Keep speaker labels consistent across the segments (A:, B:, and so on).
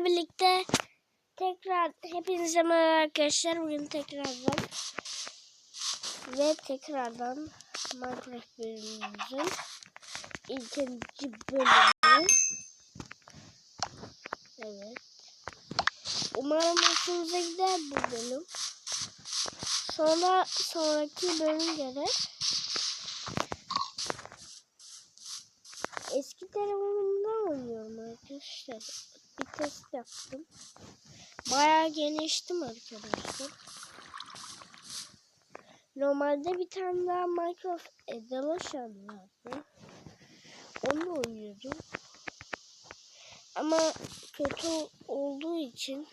A: sizlerle birlikte tekrar hepinize merhaba arkadaşlar. Bugün tekrardan ve tekrardan Minecraft bölümümüzün ikinci bölümü. Evet. Umarım hoşunuza gider bu bölüm. Sonra sonraki bölüm gelir. Eski telefonumdan oynuyorum arkadaşlar. Bir test yaptım. Bayağı geniştim arkadaşlar. Normalde bir tane daha Minecraft Evolution vardı. Onu oynuyordum. Ama kötü olduğu için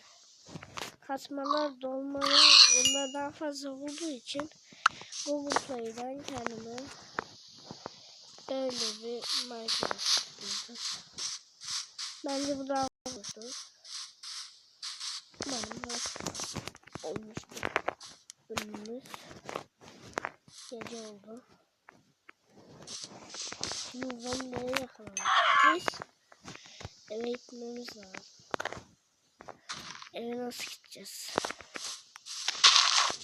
A: kasmalar, dolmalar onlar daha fazla olduğu için Google Play'den kendime böyle bir Minecraft buldum. Bence bu daha oldu. Umarım olmuştur. Bölümümüz gece oldu. Şimdi zombileri yakaladık. Biz eve gitmemiz lazım. Eve nasıl gideceğiz?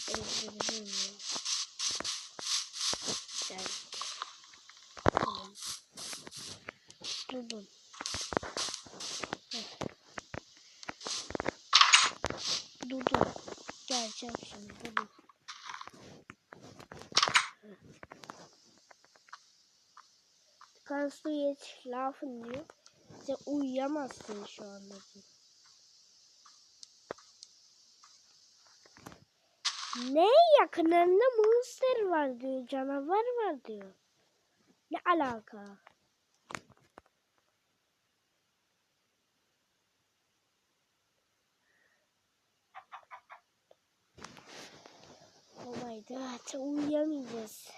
A: Eve gidelim. Kannst du jetzt schlafen diyor. Sen uyuyamazsın şu anda. Ne yakınlarında monster var diyor. Canavar var diyor. Ne alaka? Oh my god uyuyamayacağız.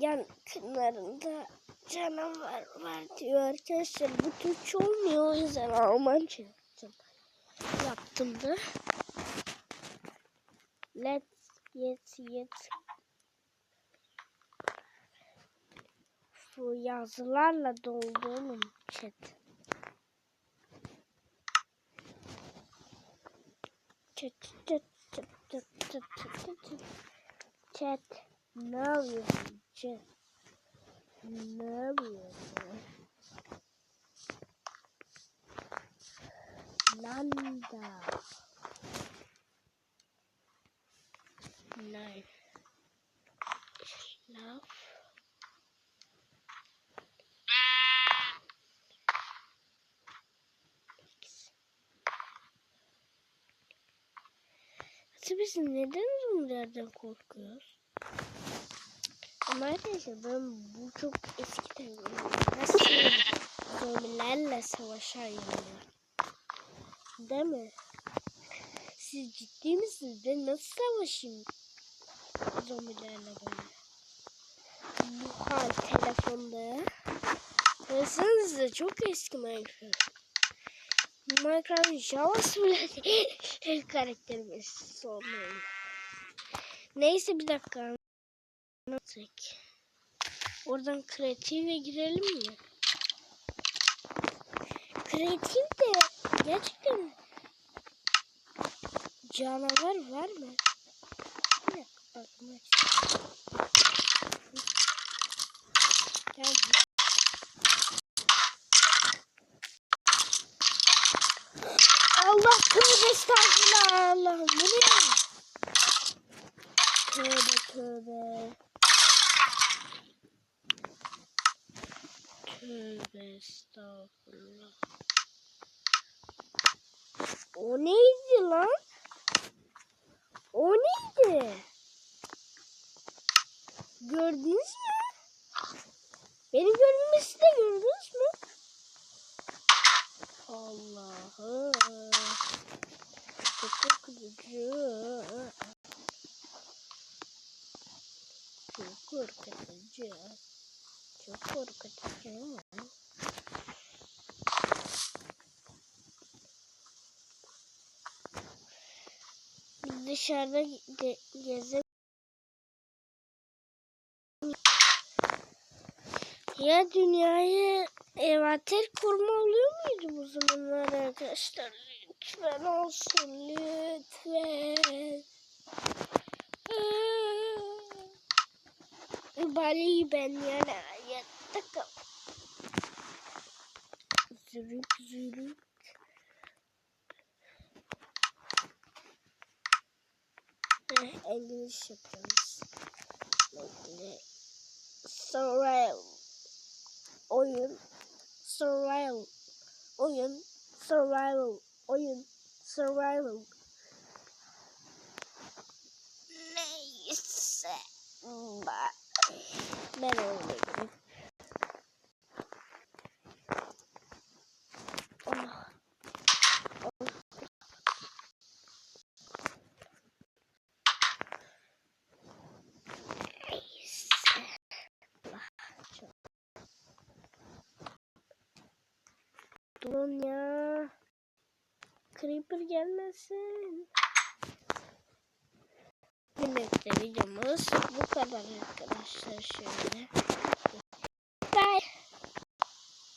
A: Yan kenarında canavar var diyor arkadaşlar. Bu Türkçe olmuyor o yüzden Almanca yaptım. Yaptım da. Let's get yet Bu yazılarla doldu oğlum chat. Chat chat chat chat chat chat chat chat ne yapıyorsun chat ne yapıyorsun Nanda Nein Schlaf biz neden zombilerden korkuyoruz? Ama arkadaşlar ben bu çok eski. Nasıl zombilerle savaşar yani. Değil mi? Siz ciddi misiniz? Ben nasıl savaşayım zombilerle böyle? Bu hal telefonda. Baksanıza çok eski Minecraft. Minecraft Java'sı bile karakterimiz sormayın. Neyse bir dakika. Nasıl? Oradan kreative girelim mi? Kreatif de gerçekten canavar var mı? Bir dakika bakmak. Allah tövbe Allah'ım bu ne? Tövbe tövbe. Tövbe estağfurullah. O neydi lan? O neydi? Gördünüz mü? Beni gördüğümü siz de gördünüz mü? Allah'ım. Çok korkutucu. Çok korkutucu. Çok korkutucu. Biz dışarıda ge gezelim. Ya dünyayı evater kurma oluyor muydu bu zamanlar arkadaşlar? lütfen olsun lütfen. Bali ben yani kal. Zürük zürük. Heh, yapıyoruz. Bekle. Surreal. Oyun. Surreal. Oyun. Survival. Oyun. Survival. Neyse. Ba- Ben oynayayım. Oh. Oh. Neyse. Ah, çok- Durun ya. Creeper gelmesin. Yemekte videomuz bu kadar arkadaşlar şöyle.